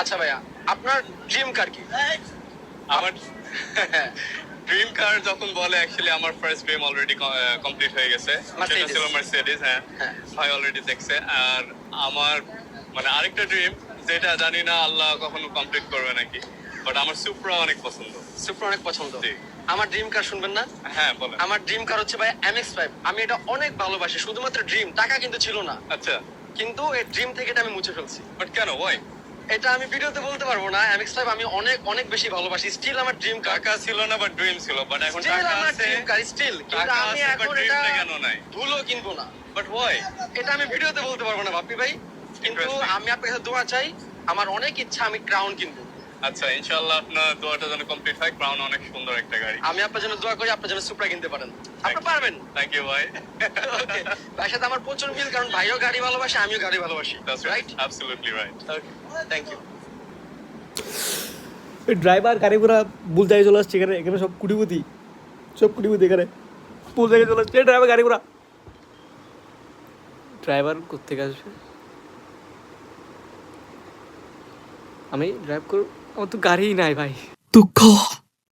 আচ্ছা ভাইয়া আপনার ড্রিম কার কি? আমার ড্রিম কার যখন বলে অ্যাকচুয়ালি আমার ফার্স্ট ড্রিম অলরেডি কমপ্লিট হয়ে গেছে। সেটা ছিল মার্সিডিজ হ্যাঁ। হ্যাঁ। ভাই অলরেডি দেখছে। আর আমার মানে আরেকটা ড্রিম যেটা জানি না আল্লাহ কখনো কমপ্লিট করবে নাকি বাট আমার সুপ্রা অনেক পছন্দ। সুপার অনেক পছন্দ। আমার ড্রিম কার শুনবেন না? হ্যাঁ বলেন। আমার ড্রিম কার হচ্ছে ভাই এমএক্স ফাইভ আমি এটা অনেক ভালোবাসি শুধুমাত্র ড্রিম টাকা কিন্তু ছিল না। আচ্ছা। কিন্তু এই ড্রিম থেকে এটা আমি মুছে ফেলছি। বাট কেন? ওয়াই এটা আমি ভিডিওতে বলতে পারব না এমএক্স ফাইভ আমি অনেক অনেক বেশি ভালোবাসি। স্টিল আমার ড্রিম কার টাকা ছিল না বাট ড্রিম ছিল। বাট এখন স্টিল আমার ড্রিম কার স্টিল কিন্তু আমি এখন এটা কেন নাই। ধুলো কিনবো না। বাট ওয়াই এটা আমি ভিডিওতে বলতে পারব না বাপ্পি ভাই। কিন্তু আমি আপনার কাছে দোয়া চাই আমার অনেক ইচ্ছা আমি ক্রাউন কিনবো। আচ্ছা ইনশাআল্লাহ আপনার দোয়াটা যেন কমপ্লিট হয়। ক্রাউন অনেক সুন্দর একটা গাড়ি। আমি আপনার জন্য দোয়া করি আপনার জন্য সুপ্রা কিনতে পারেন। আপনি পারবেন। থ্যাংক ইউ ভাই Okay. ভাইয়ের সাথে আমার প্রচুর মিল কারণ ভাইও গাড়ি ভালোবাসে আমিও গাড়ি ভালোবাসি। Right. Absolutely right. Thank you driver গাড়ি ঘোড়া ভুল জায়গায় চলে আসছে এখানে এখানে সব কুটিপুতি সব কুটিপুতি এখানে। ভুল জায়গায় চলে আসছে। ড্রাইভার গাড়ি ঘোড়া ড্রাইভার কোথেকে আসবে? আমি ড্রাইভ করব? আমার তো গাড়িই নাই ভাই। দুঃখ।